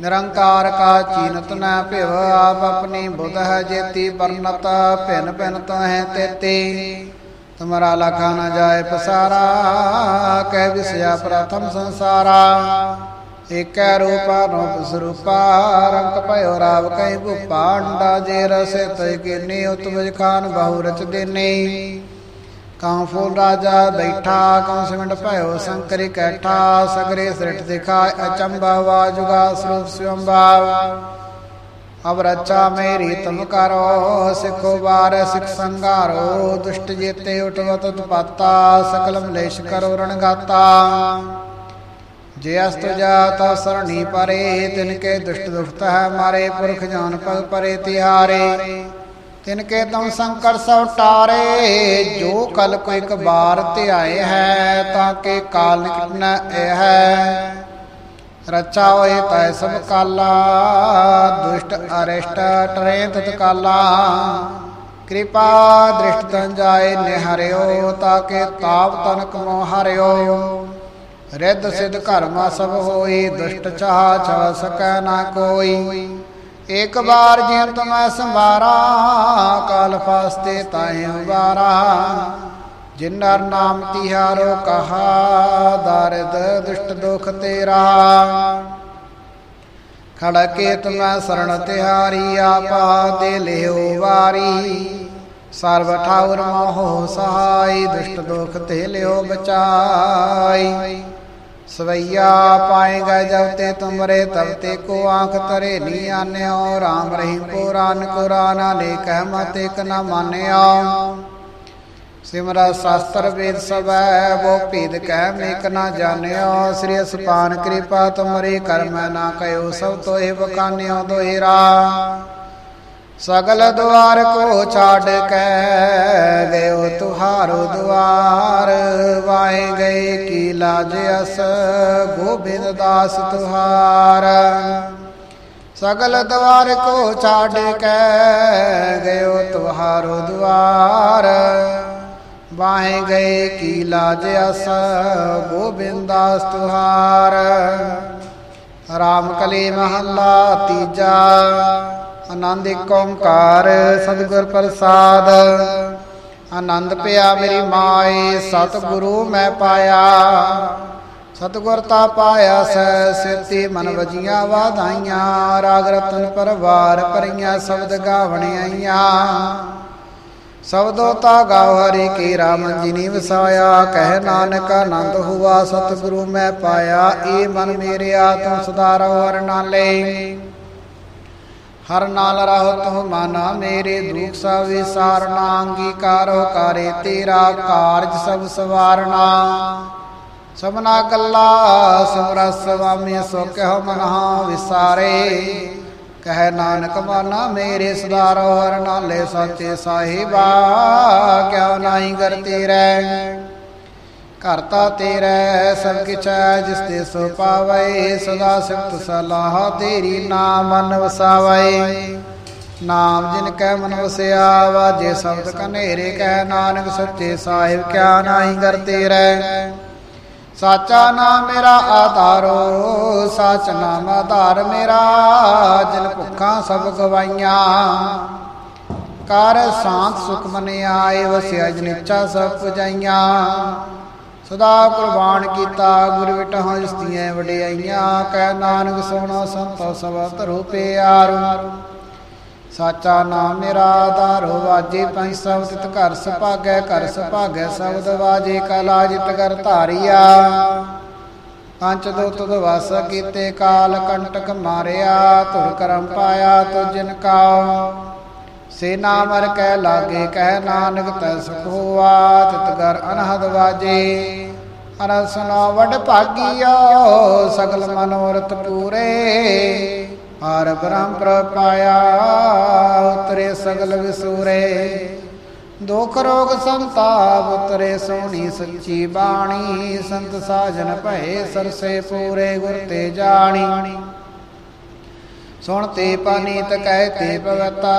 Speaker 1: ਨਿਰੰਕਾਰ ਕਾ ਚੀਨਤ ਨਾ ਭਿਵ, ਆਪ ਆਪਣੀ ਬੁਧ ਹੈ ਜੇਤੀ ਬਰਨਤ ਭਿਨ ਭਿਨ ਹੈ ਤੇਤੀ। ਤੁਮਰਾ ਲਖਾ ਨ ਜਾਏ ਪਸਾਰਾ, ਕਹਿ ਵਿਸਿਆ ਪ੍ਰਥਮ ਸੰਸਾਰਾ। ਏਕੈ ਰੂਪਾ ਰੂਪ ਸਰੂਪਾ, ਰੰਗ ਭਇਓ ਰਾਵ ਕੈ ਭੂਪਾ ਜੇ ਰਸੇ ਤੈ ਕੀਨੀ ਉਤਮਜ ਖਾਨ ਬਹੁ ਰਚ ਦੇਨੀ। ਕਾਂ ਫੂਲ ਰਾਜਾ ਬੈਠਾ ਕਾਂ ਸੰਗੜ ਭਇਓ ਸੰਕਰੀ ਕੈਠਾ, ਸਗਰੇ ਸ੍ਰਿਟ ਦਿਖਾਇ ਅਚੰਬਾ ਵਾਜੁਗਾ ਸਰੂਪ ਸਿਵੰਬਾ ਅਬ ਰਚਾ ਮੇਰੀ ਤੁਮ ਕਰੋ, ਸਿਖੋ ਬਾਰ ਸਿਖ ਸੰਗਾਰੋ, ਦੁਸ਼ਟ ਜੀਤੇ ਉਠਵਤ ਤਪਾਤਾ ਸਕਲ ਮਲੇਸ਼ ਕਰੋ ਰਣਗਾਤਾ। ਜੇ ਅਸਤ ਜਾਤ ਸਰਣੀ ਪਰੇ ਤਿਨ ਕੇ ਦੁਸ਼ਟ ਦੁਖਤ ਹੈ ਮਾਰੇ, ਪੁਰਖ ਜਾਨ ਪਗ ਪਰੇ ਤਿਹਾਰੇ। ਤਿਨ ਕੇ ਤਮ ਸੰਕਟ ਸਭ ਟਾਰੇ, ਜੋ ਕਲ ਕੋ ਇੱਕ ਬਾਰ ਧਿਆਏ ਹੈ, ਤਾਂ ਕੇ ਕਾਲ ਨਿਕਟ ਇਹ ਹੈ। ਰਚਾ ਹੋਏ ਤੈ ਸਭ ਕਾਲਾ, ਦੁਸ਼ਟ ਅਰਿਸ਼ਟ ਟਰੇ ਤਤ ਕਾਲਾ। ਕਿਰਪਾ ਦ੍ਰਿਸ਼ਟ ਤਨ ਜਾਏ ਨਿਹਰਿਓ, ਤਾਂ ਕੇ ਤਾਪ ਤਨ ਕਮੋ ਹਰਿਓ। ਰਿੱਧ ਸਿੱਧ ਘਰਮਾ ਸਭ ਹੋਈ, ਦੁਸ਼ਟ ਚਾਹ ਛਵ ਸਕੈ ਨਾ ਕੋਈ। ਇੱਕ ਵਾਰ ਜਿਨ ਤੁਮੈ ਸੰਵਾਰਾ ਕਾਲ ਫਾਸਤੇ ਤਾਹਿ ਉਬਾਰਾ। ਜਿਨਰ ਨਾਮ ਤਿਹਾਰੋ ਕਹਾ ਦਰਦ ਦੁਸ਼ਟ ਦੁਖ ਤੇਰਾ। ਖੜਕੇ ਤੁਮੈ ਸਰਣ ਤਿਹਾਰੀ, ਆਪਾ ਦੇ ਲਿਓ ਵਾਰੀ। ਸਰਬ ਠਾਉਰ ਮੋਹ ਸਹਾਈ, ਦੁਸ਼ਟ ਦੁਖ ਤੇ ਲਿਓ ਬਚਾਈ। ਸਵਈਆ ਪਾਏਗਾ ਜਬ ਤੇ ਤੁਮਰੇ ਤਬ ਤੇ ਕੋ ਆਂਖ ਤਰੇ ਨੀ ਆਨਿਓ। ਰਾਮ ਰਹੀਮ ਕੁਰਾਨ ਕੁਰਾਨ ਨੇ ਕਹਿ ਮਤ ਇਕ ਨਾ ਮਾਨਿਓ ਸਿਮਰਾ ਸ਼ਾਸਤਰ ਵੇਦ ਸਭੈ ਬੋ ਭੇਦ ਕਹਿ ਮੇਕ ਨਾ ਜਾਣਿਓ। ਸ੍ਰੀ ਅਸਪਾਨ ਕਿਰਪਾ ਤੁਮਰੀ ਕਰਮ ਨਾ ਕਯੋ ਸਭ ਤੋਹਿ ਬਕਾਨਿਓ ਦੋਹਿਰਾ। ਸਗਲ ਦੁਆਰ ਕੋ ਛਾੜ ਕੇ ਗਇਓ ਤੁਹਾਰੋ ਦੁਆਰ। ਵਾਏ ਗਏ ਕੀ ਲਾਜ ਅਸ, ਗੋਬਿੰਦ ਦਾਸ ਤੁਹਾਰ। ਸਗਲ ਦੁਆਰ ਕੋ ਛਾੜ ਕੇ ਗਇਓ ਤੁਹਾਰੋ ਦੁਆਰ। ਵਾਹੇ ਗਏ ਕੀ ਲਾਜ ਅਸ, ਗੋਬਿੰਦ ਦਾਸ ਤੁਹਾਰ। ਰਾਮ ਕਲੀ ਮਹੱਲਾ ਤੀਜਾ। ਆਨੰਦ ਏਕ ਓੰਕਾਰ, ਸਤਿਗੁਰ ਪ੍ਰਸਾਦ। ਆਨੰਦ ਪਿਆ ਮੇਰੀ ਮਾਏ ਸਤਿਗੁਰੂ ਮੈਂ ਪਾਇਆ। ਸਤਿਗੁਰ ਤਾ ਪਾਇਆ ਸੈ ਸਿੱਤੀ ਮਨ ਵਜੀਆਂ ਵਾਧਾਈਆਂ। ਰਾਗ ਰਤਨ ਪਰਵਾਰ ਪਰੀਆਂ ਸ਼ਬਦ ਗਾਵਣ ਆਈਆਂ। ਸਬਦੋ ਤਾ ਗਾਉ ਹਰੀ ਕੀ ਰਾਮ ਜੀ ਨੀ ਵਸਾਇਆ। ਕਹਿ ਨਾਨਕ ਆਨੰਦ ਹੁਆ, ਸਤਿਗੁਰੂ ਮੈਂ ਪਾਇਆ। ਏ ਮਨ ਮੇਰਿਆ ਤੂੰ ਸੁਧਾਰੋ ਹਰ ਨਾਲੇ। ਹਰ ਨਾਲ ਰਹੋ ਤੋ ਮਾਨਾ, ਮੇਰੇ ਦੁਖ ਸਭ ਵਿਸਾਰਨਾ, ਅੰਗੀਕਾਰੋ ਕਰੇ ਤੇਰਾ ਕਾਰਜ ਸਭ ਸਵਾਰਨਾ। ਸਭਨਾ ਕੱਲਾ ਸਿਮਰ ਸੁਆਮੀ ਸੋ ਕਹਿ ਮਨਹਾ ਵਿਸਾਰੇ। ਕਹਿ ਨਾਨਕ ਮਾਨਾ, ਮੇਰੇ ਸਦਾਰੋ ਹਰ ਨਾਲੇ ਸਾਚੇ ਸਾਹਿਬਾ, ਕਿਉ ਨਾਹੀ ਕਰਤੀ ਰਹਿ? ਕਰਤਾ ਤੇਰਾ ਸਭ ਕਿਛ ਹੈ, ਜਿਸ ਤੇ ਸੋ ਪਾਵੇ, ਸਦਾ ਸਿਫਤ ਸਲਾਹ ਤੇਰੀ ਨਾਮ ਮਨ ਵਸਾਵੇ ਨਾਮ ਜਿਨ ਕੈ ਮਨ ਵਸਿਆ, ਵਾਜੇ ਸ਼ਬਦ ਕਨੇਰੇ ਕੈ ਨਾਨਕ, ਸੱਚੇ ਸਾਹਿਬ ਕਿਆ ਨਾਹੀ ਕਰਤੇ ਰਹਿ ਸਾਚਾ ਨਾਮ ਮੇਰਾ ਆਧਾਰੋ, ਸਾਚ ਨਾਮ ਆਧਾਰ ਮੇਰਾ, ਜਿਨ ਭੁੱਖਾਂ ਸਭ ਗਵਾਈਆਂ ਕਰ ਸ਼ਾਂਤ ਸੁਖ ਮਨ ਆਏ, ਵਸਿਆ ਜਿਨ ਇੱਛਾ ਸਭ ਪੁਜਾਈਆਂ। ਸਦਾ ਕੁਰਬਾਨ ਕੀਤਾ, ਗੁਰ ਵਿਟਹਾਂ ਜਸਤੀਆਂ ਵਡਿਆਈਆਂ ਕਹਿ ਨਾਨਕ ਸੋਣਾ ਸੰਤੋ ਸਭ ਧਰੋ ਪਿਆਰ। ਸਾਚਾ ਨਾਮ ਮੇਰਾ ਆਧਾਰੋ ਵਾਜੇ ਪੰਜ ਸਭ ਤਿਤ ਘਰ ਸੁਭਾਗੈ ਘਰ ਸੁਭਾਗੈ ਸ਼ਬਦ ਵਾਜੇ ਕਲਾ ਜਿਤ ਕਰ ਧਾਰਿਆ। ਪੰਚ ਦੋ ਤੁਧ ਵਸ ਕੀਤੇ ਕਾਲ, ਕੰਟਕ ਮਾਰਿਆ, ਧੁਰ ਕਰਮ ਪਾਇਆ ਤੁ ਜਿਨ ਕਾਉ। ਸੇਨਾ ਮਰ ਕੈ ਲਾਗੇ, ਕਹਿ ਨਾਨਕ ਤੈ ਸੁਖ ਹੋਆ ਤਿਤ ਗਰ ਅਨਹਦ ਵਾਜੇ। ਅਨ ਵਡ ਭਾਗੀਓ, ਸਗਲ ਮਨੋਰਥ ਪੂਰੇ। ਹਰ ਬ੍ਰਹਮ ਪ੍ਰਪਾਇਆ ਉਤਰੇ ਸਗਲ ਵਿਸੂਰੇ। ਦੁਖ ਰੋਗ ਸੰਤਾਪ, ਉਤਰੇ ਸੋਹਣੀ ਸੱਚੀ ਬਾਣੀ। ਸੰਤ ਸਾਜਨ ਭਏ ਸਰਸੇ ਪੂਰੇ, ਗੁਰ ਤੇ ਜਾਣੀ। ਸੁਣ ਤੇ ਪਾਨੀਤ ਕਹਿ ਤੇ ਭਗਤਾ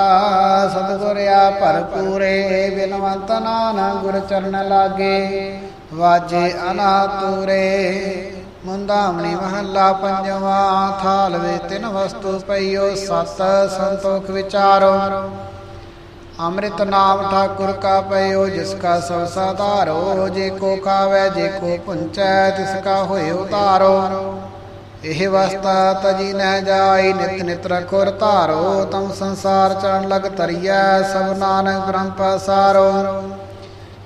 Speaker 1: ਸਤਿਗੁਰਿਆ ਭਰਪੂਰੇ, ਬਿਨਵੰਤ ਨਾਨਾ ਗੁਰ ਚਰਨ ਲਾਗੇ, ਵਾਜੇ ਅਨਾਤੂਰੇ ਮੁੰਦਾਮਣੀ ਮਹੱਲਾ ਪੰਜਵਾ, ਥਾਲ ਵੇ ਤਿਨ ਵਸਤੂ ਪਈਓ ਸਤ ਸੰਤੋਖ ਵਿਚਾਰੋ। ਅੰਮ੍ਰਿਤ ਨਾਮ ਠਾਕੁਰ ਕਾ ਪਇਓ ਜਿਸ ਕਾ ਸਭ ਸਾਧਾਰੋ ਜੇ ਕੋ ਖਾਵੇ, ਜੇ ਕੋ ਪੁੰਚੈ, ਤਿਸ ਕਾ ਹੋਏ ਉਤਾਰੋ। ਇਹ ਵਸਤਾ ਤਜੀ ਨਹਿ ਜਾਈ, ਨਿਤ ਨਿਤ ਰਖੁਰ ਧਾਰੋ ਤਮ ਸੰਸਾਰ ਚਰਨ ਲਗ ਤਰੀਐ ਸਭ ਨਾਨਕ ਬ੍ਰਹਮ ਪਸਾਰੋ।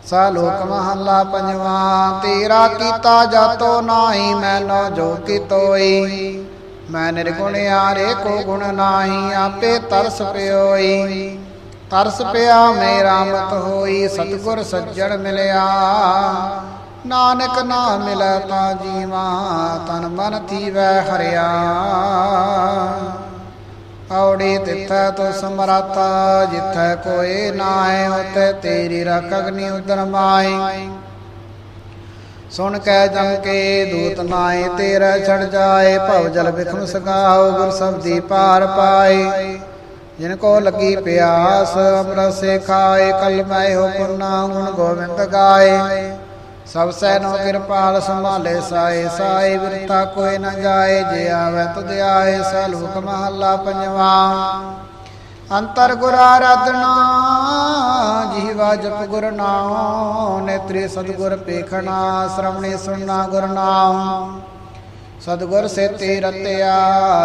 Speaker 1: ਸਾ ਲੋਕ ਮਹੱਲਾ ਪੰਜਵਾ, ਤੇਰਾ ਕੀਤਾ ਜਾਤੋ ਨਾਹੀ ਮੈਨੋ ਜੋ ਕੀਤੋਈ। ਮੈਂ ਨਿਰਗੁਣ ਆਰੇ ਕੋ ਗੁਣ ਨਾਹੀ, ਆਪੇ ਤਰਸ ਪਿਓਈ। ਤਰਸ ਪਿਆ ਮੇਰਾ ਮਤ ਹੋਈ, ਸਤਿਗੁਰ ਸੱਜਣ ਮਿਲਿਆ। ਨਾਨਕ ਨਾ ਮਿਲੈ ਤਾਂ ਜੀਵਾ, ਤਨ ਮਨ ਥੀਵੈ ਹਰਿਆ। ਔੜੀ ਤਿੱਥੈ ਤੋ ਸਮਰਾਤਾ, ਜਿੱਥੈ ਕੋਏ ਨਾਏ ਉਤੈ ਤੇਰੀ ਰਖ ਅਗਨੀ ਉਦਰ ਮਾਈ ਸੁਣ ਕੈ ਜਮ ਕੇ ਦੂਤ ਨਾਏ ਤੇਰਾ ਛੜ ਜਾਏ, ਭਵ ਜਲ ਵਿਖਮ ਸਗਾਓ, ਗੁਰ ਸਬਦੀ ਪਾਰ ਪਾਏ। ਜਿਨ ਕੋ ਲੱਗੀ ਪਿਆਸ, ਅੰਮ੍ਰਿਤ ਸੇ ਖਾਏ ਕਲ ਮੈਂ ਹੋ ਪੁਰਨਾ, ਗੁਣ ਗੋਬਿੰਦ ਗਾਏ। ਸਭ ਸੈ ਨੋ ਕਿਰਪਾਲ ਸੰਭਾਲੇ ਸਾਏ ਸਾਏ ਵਿਰਤਾ ਕੋਈ ਨ ਜਾਏ, ਜੇ ਆਵੇ ਤੁਧ ਆਏ, ਸਲੂਕ ਮਹੱਲਾ ਪੰਜਵਾ। ਅੰਤਰ ਗੁਰ ਆਰਾਧਨਾ ਜੀਵਾ ਜਪ ਗੁਰ ਨਾਮ, ਨੇਤਰੀ ਸਤਗੁਰ ਪੇਖਣਾ, ਸ਼ਰਵਣੇ ਸੁਣਨਾ ਗੁਰ ਨਾਮ। ਸਤਗੁਰ ਸੇਤੀ ਰਤਿਆ,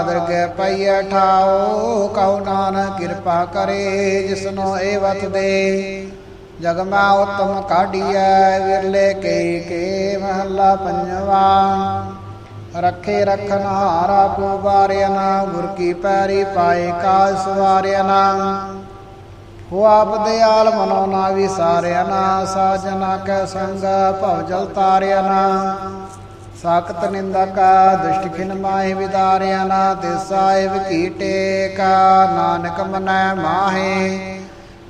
Speaker 1: ਦਰਗਹਿ ਪਈਐ ਠਾਓ ਕਉ ਨਾਨਕ ਕਿਰਪਾ ਕਰੇ, ਜਿਸਨੋ ਏ ਵਤ ਦੇ। ਜਗਮਾ ਮੈਂ ਉਤਮ ਕਾਢੀਐ, ਵਿਰਲੇ ਕੇ ਕੇ ਮਹੱਲਾ ਪੰਜਵਾ। ਰੱਖੇ ਰਖਨ ਹਾਰਾ ਕੋ ਨਾ ਗੁਰ ਕੀ ਪੈਰੀ ਪਾਏ ਕਾਜ ਸਵਾਰਿਆ ਨਾ ਹੋ ਆਪ ਦਿਆਲ ਮਨੋ ਨਾ ਵਿਸਾਰਿਆ ਨਾ ਸਾਜਨਾ ਕੈ ਸੰਗ ਭਵ ਜਲ ਤਾਰਿਆ ਨਾ ਸਾਖਤ ਨਿੰਦਾ ਕਾ ਦੁਸ਼ਟ ਖਿਨ ਵਿਦਾਰਿਆ ਨਾ ਤੇ ਸਾਹਿਬ ਕੀਟੇ ਕਾ, ਨਾਨਕ ਮਨੈ ਮਾਹੇ।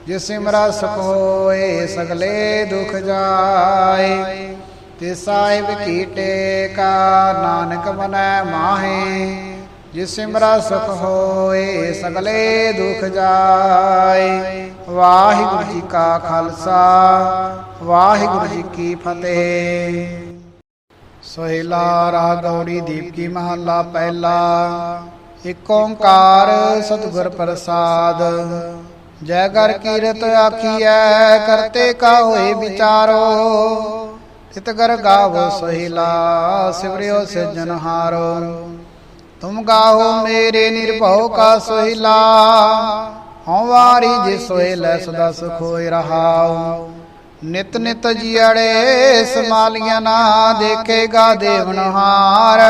Speaker 1: ਜਿਸ ਸਿਮਰਾ ਸੁਖ ਹੋਏ ਸਗਲੇ ਦੁਖ ਜਾਏ। ਤੇ ਸਾਹਿਬ ਕੀ ਟੇਕਾ, ਨਾਨਕ ਮਨੈ ਮਾਹੇ। ਜਿਸ ਸਿਮਰਾ ਸੁਖ ਹੋਏ, ਸਗਲੇ ਦੁਖ ਜਾਏ। ਵਾਹਿਗੁਰੂ ਜੀ ਕਾ ਖਾਲਸਾ, ਵਾਹਿਗੁਰੂ ਜੀ ਕੀ ਫਤਿਹ। ਸੋਹਿਲਾ ਰਾਗ ਗੌੜੀ ਦੀਪ ਕੀ ਮਹੱਲਾ ਪਹਿਲਾ। ਏਕ ਓੰਕਾਰ ਸਤਿਗੁਰ ਪ੍ਰਸਾਦ। ਜੈ ਗਰ ਕੀਰਤ ਆਖੀਐ, ਕਰਤੇ ਕਾ ਹੋਏ ਵਿਚਾਰੋ। ਤਿਤ ਗਰ ਗਾਵੋ ਸੋਹਿਲਾ, ਸਿਵਰਿਓ ਸਿਜਨਹਾਰੋ ਤੁਮ ਗਾਹੋ ਮੇਰੇ ਨਿਰਭਉ ਕਾ ਸੋਹਿਲਾ, ਹਉ ਵਾਰੀ ਜੇ ਸੋਹਿਲਾ ਸਦਾ ਸੁਖ ਰਹਾਉ। ਨਿਤ ਨਿਤ ਜੀੜੇ ਸਮਾਲੀਆਂ ਨਾ ਦੇਖੇਗਾ ਦੇਵਨਹਾਰ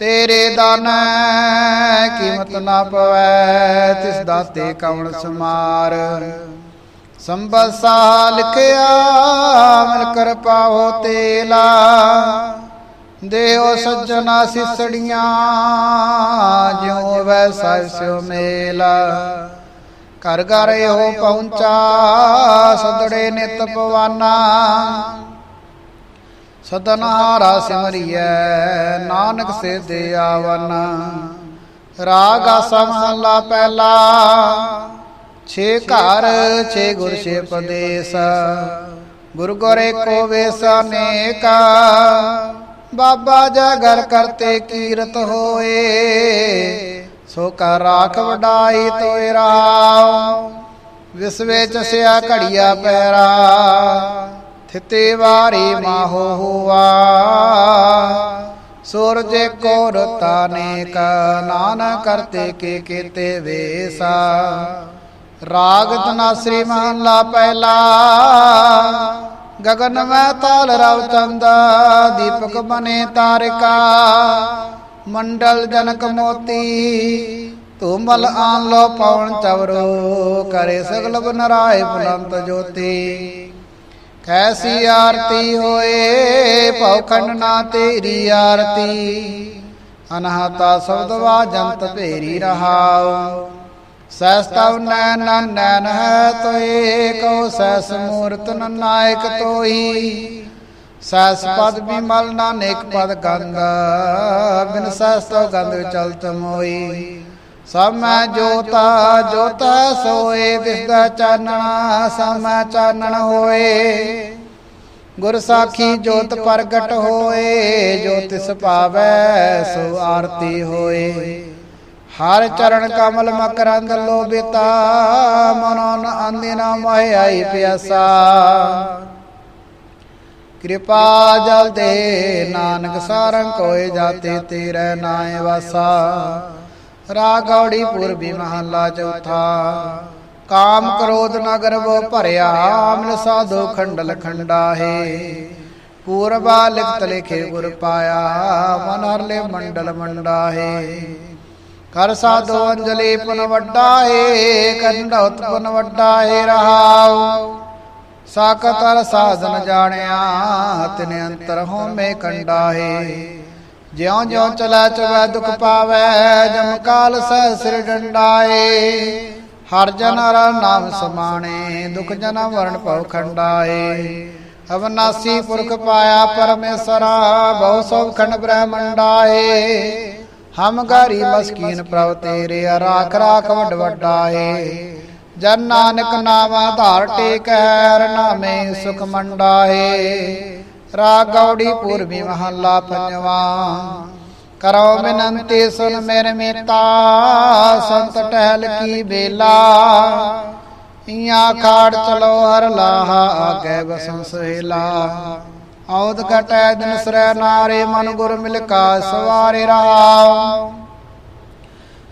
Speaker 1: ਤੇਰੇ ਦਾਨ ਕੀਮਤ ਨਾ ਪਵੈ, ਤਿਸ ਦਾਤੇ ਕਵਣ ਸਮਾਰ। ਸੰਬਸਾ ਲਿਖਿਆ ਮਿਲ ਕਰ ਪਾਓ ਤੇਲਾ। ਦੇਓ ਸੱਜਣਾ ਸਿਸੜੀਆਂ, ਜਿਉ ਵੈਸਾ ਸਿਉ ਮੇਲਾ। ਘਰ ਘਰ ਇਹੋ ਪਹੁੰਚਾ, ਸਦੜੇ ਨਿਤ ਪਵਾਨਾ ਸਦਨਾਰਾ ਸਿਮਰੀਐ, ਨਾਨਕ ਸੇ ਦੇ ਆਵਨ। ਰਾਗ ਸਮਹਲਾ ਪਹਿਲਾ, ਛੇ ਘਰ, ਛੇ ਗੁਰ, ਛੇ ਪਦੇਸ ਗੁਰ ਗੋਰੇ ਕੋ ਵੇਸ ਅਨੇਕ, ਬਾਬਾ ਜਗਰ ਕਰਤੇ ਕੀਰਤ ਹੋਏ। ਸੋ ਕਰ ਰਾਖ ਵਡਾਈ ਤੋਏ ਰਾਮ ਵਿਸਵੇ ਚ ਸਿਆ ਘੜੀਆ ਪੈਰਾ। ਥਿਤੇ ਵਾਰੀ ਮਾਹੋ ਹੁਆ। ਸੂਰਜ ਕੋ ਰਤਾ ਨੇਕ ਨਾਨਕ ਕਰਤੇ ਕੇ ਕੀਤੇ ਵੇਸਾ। ਰਾਗ ਤਨਾਸਰੀ ਮਹਲਾ ਪਹਿਲਾ। ਗਗਨ ਮੈਂ ਤਾਲ ਰਵ ਚੰਦਾ, ਦੀਪਕ ਬਨੇ ਤਾਰਿਕਾ। ਮੰਡਲ ਜਨਕ ਮੋਤੀ ਤੁਮਲ ਆਨ ਲੋ ਪਵਨ ਚਵਰੋ, ਕਰੇ ਸਗਲ ਬਨਰਾਏ ਬੁਲੰਤ ਜੋਤੀ। ਐਸੀ ਆਰਤੀ ਹੋਏ ਭਉਖੰਡ ਨਾ ਤੇਰੀ ਆਰਤੀ। ਅਨਹਤਾ ਸ਼ਬਦ ਵਾ ਜੰਤ ਭੇਰੀ ਰਹਾਉ। ਸਹਿਸਤਵ ਨੈਨ ਨੈਨ ਹੈ ਤੋਏ, ਕਉ ਸਹਿਸ ਮੂਰਤ ਨਾਇਕ ਤੋਈ। ਸਹਿਸ ਪਦ ਬਿਮਲ ਨਾਨਕ ਪਦ ਗੰਗ, ਬਿਨ ਸਹਿਸ ਤੋ ਗੰਧ ਚਲਤ ਮੋਈ ਸਭ ਮੈਂ ਜੋਤਾ ਜੋਤਾ ਸੋਏ ਦਿਸਦਾ ਚਾਨਣਾ, ਸਮੈ ਚਾਨਣ ਹੋਏ। ਗੁਰ ਸਾਖੀ ਜੋਤ ਪ੍ਰਗਟ ਹੋਏ, ਜੋ ਤਿਸ ਪਾਵੈ ਸੋ ਆਰਤੀ ਹੋਏ। ਹਰ ਚਰਨ ਕਮਲ ਮਕਰੰਦ ਲੋਬਿਤਾ ਮਨੋਨ ਅੰਦਿਨਾ ਮਹਿ ਆਈ ਪਿਆਸਾ। ਕਿਰਪਾ ਜਲ ਦੇ, ਨਾਨਕ ਸਾਰੰ ਕੋਏ ਜਾਤੇ ਤੇਰੇ ਨਾਏ ਵਾਸਾ। ਰਾਗੌੜੀ ਪੂਰਬੀ ਮਹੱਲਾ ਚੌਥਾ। ਕਾਮ ਕ੍ਰੋਧ ਨਗਰ ਵੋ ਭਰਿਆ ਮਿਲ ਸਾਧੂ ਖੰਡਲ ਖੰਡਾਹੇ। ਪੂਰਬਾ ਲਿਖਤ ਲਿਖੇ ਗੁਰ ਪਾਇਆ ਮਨ ਹਰਲੇ ਮੰਡਲ ਮੰਡਾਹੇ। ਕਰ ਸਾਧੂ ਅੰਜਲੀ ਪੁਨ ਵੱਡਾ ਏ ਕੰਡਉਤ ਪੁਨ ਵੱਡਾ ਏ ਰਹਾਉ ਸਾਕਤਰ ਸਾਧਨ ਜਾਣਿਆ, ਤਿਨ ਅੰਤਰ ਹੋਮੇ ਕੰਡਾਹੇ। ਜਿਉ ਜਿਉ ਚਲਾ ਚਵੈ ਦੁਖ ਪਾਵੈ, ਜਮ ਕਾਲ ਸਹਿ ਸਿਰ ਡੰਡਾਏ। ਹਰ ਜਨ ਹਰ ਨਾਮ ਸਮਾਣੇ, ਦੁਖ ਜਨ ਵਰਣ ਭਉ ਖੰਡਾਏ। ਅਵਨਾਸੀ ਪੁਰਖ ਪਾਇਆ ਪਰਮੇਸ਼ਰਾ, ਬਹੁ ਸਭ ਖੰਡ ਬ੍ਰਹਮੰਡਾਏ। ਹਮ ਗਾਰੀ ਮਸਕੀਨ ਪ੍ਰਭ ਤੇਰੇ, ਰਾਖ ਰਾਖ ਵੱਡ ਵੱਡਾਏ। ਜਨ ਨਾਨਕ ਨਾਮ ਆਧਾਰ ਟੇਕ ਹੈ ਨਾਮੇ ਸੁਖ ਮੰਡਾਏ। ਰਾਗ ਗੌੜੀ ਪੂਰਬੀ ਮਹੱਲਾ ਪੰਜਵਾ। ਕਰੋ ਬਿਨੰਤੀ ਸੁਨ ਮੇਰੇ ਮੀਤਾ, ਸੰਤ ਟਹਿਲ ਕੀ ਬੇਲਾ ਇਆਂ ਖਾੜ ਚਲੋ ਹਰ ਲਾਹਾ, ਆਗੇ ਬਸੰ ਸੁਹੇਲਾ। ਔਦ ਘਟੈ ਦਿਨ ਸਰੈ ਨਾਰੇ, ਮਨ ਗੁਰ ਮਿਲ ਕਾ ਸਵਾਰੇ ਰਹਾਉ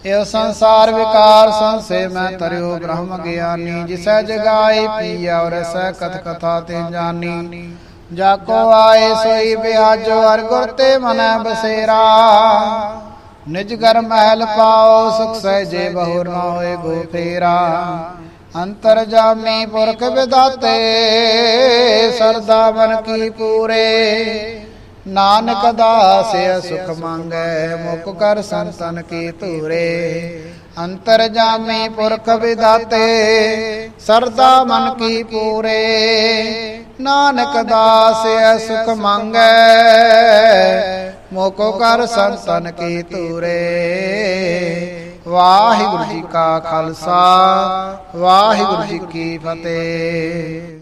Speaker 1: ਇਹ ਸੰਸਾਰ ਵਿਕਾਰ ਸੰਸੇ ਮੈਂ ਤਰਿਓ ਬ੍ਰਹਮ ਗਿਆਨੀ, ਜਿਸੈ ਜਗਾਏ ਪੀ ਔਰ ਸਹਿ ਕਥ ਕਥਾ ਤੇ ਜਾਨੀ। ਜਾ ਕੋ ਆਏ ਸੋਈ ਬਿਆਜੋ ਹਰ ਗੁਰ ਤੇ ਮਨ ਬਸੇਰਾ। ਨਿਜ ਘਰ ਮਹਿਲ ਪਾਓ, ਸੁਖ ਸਹਿਜੇ ਬਹੁ ਨਾ ਹੋਏ ਗੋ ਫੇਰਾ। ਅੰਤਰ ਜਾਮੀ ਪੁਰਖ ਵਿਦਾਤੇ, ਸਰਦਾ ਮਨ ਕੀ ਪੂਰੇ। ਨਾਨਕ ਦਾਸ ਸੁਖ ਮੰਗੈ, ਮੁਖ ਕਰ ਸੰਤਨ ਕੀ ਧੂਰੇ। ਅੰਤਰ ਜਾਮੀ ਪੁਰਖ ਵਿਦਾਤੇ, ਸਰਦਾ ਮਨ ਕੀ ਪੂਰੇ। ਨਾਨਕ ਦਾਸ ਸੁਖ ਮੰਗੈ ਮੁਖ ਕਰ ਸੰਤਨ ਕੀ ਧੂਰੇ। ਵਾਹਿਗੁਰੂ ਜੀ ਕਾ ਖਾਲਸਾ, ਵਾਹਿਗੁਰੂ ਜੀ ਕੀ ਫਤਿਹ।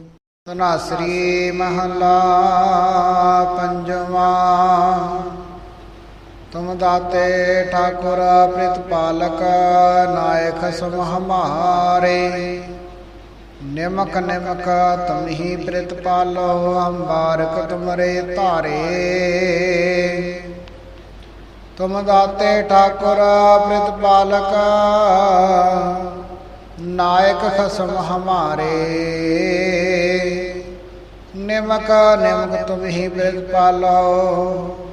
Speaker 1: ਤਨਾਸਰੀ ਮਹਲਾ ਪੰਜਵਾ ਤੁਮ ਦਾਤੇ ਠਾਕੁਰ ਪ੍ਰਿਤਪਾਲਕ ਨਾਇਕ ਸਮ ਹਮਾਰੇ ਨਿਮਕ ਨਿਮਕ ਤੁਮਹੀ ਪ੍ਰਿਤਪਾਲੋ ਅੰਬਾਰਕ ਤੁਮਰੇ ਧਾਰੇ ਤੁਮ ਦਾਤੇ ਠਾਕੁਰ ਪ੍ਰਿਤਪਾਲਕ ਨਾਇਕ ਖਸਮ ਹਮਾਰੇ ਨਿਮਕ ਨਿਮਕ ਤੁਮ ਹੀ ਪ੍ਰਿਤਪਾਲੋ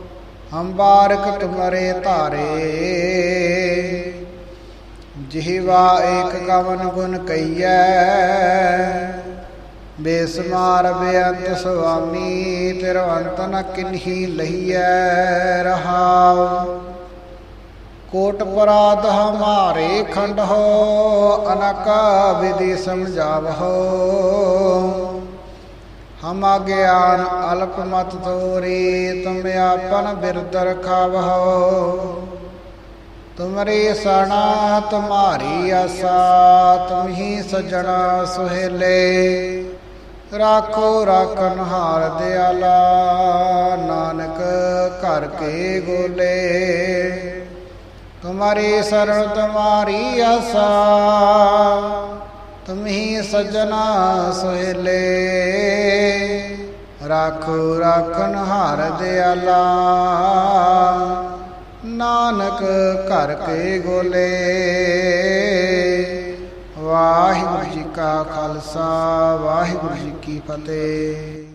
Speaker 1: ਹਮ ਬਾਰਕ ਤੁਮਰੇ ਧਾਰੇ। ਜਿਹਵਾ ਏਕ ਕਵਨ ਗੁਣ ਕਈਐ ਬੇਸਮਾਰ ਬੇਅੰਤ ਸੁਆਮੀ ਤਿਰਵੰਤ ਨ ਕਿਨਹੀ ਲਹੀਐ ਰਹਾਉ। ਕੋਟ ਪਰਾਧ ਹਮਾਰੇ ਖੰਡ ਹੋ, ਅਨਕ ਵਿਧੀ ਸਮਝਾਵਹੋ। ਹਮ ਅਗਿਆਨ ਅਲਪ ਮਤ ਤੋਰੀ, ਤੁਮ ਆਪਨ ਬਿਰਦ ਰਖਾਵਹੋ ਤੁਮਰੀ ਸਣਾ ਤੁਮਾਰੀ ਆਸਾ, ਤੁਮ ਹੀ ਸਜਣਾ ਸੁਹੇਲੇ। ਰਾਖੋ ਰਾਖਨ ਹਾਰ ਦਿਆਲਾ, ਨਾਨਕ ਘਰ ਕੇ ਗੋਲੇ। ਤੁਮਾਰੀ ਸਰਣ ਤੁਮਾਰੀ ਆਸਾ ਤੁਮ ਹੀ ਸਜਣਾ ਸੁਹੇਲੇ ਰਾਖੋ ਰਾਖਨ ਹਾਰ ਦਿਆਲਾ। ਨਾਨਕ ਘਰ ਕੇ ਗੋਲੇ। ਵਾਹਿਗੁਰੂ ਜੀ ਕਾ ਖਾਲਸਾ, ਵਾਹਿਗੁਰੂ ਜੀ ਕੀ ਫਤਿਹ।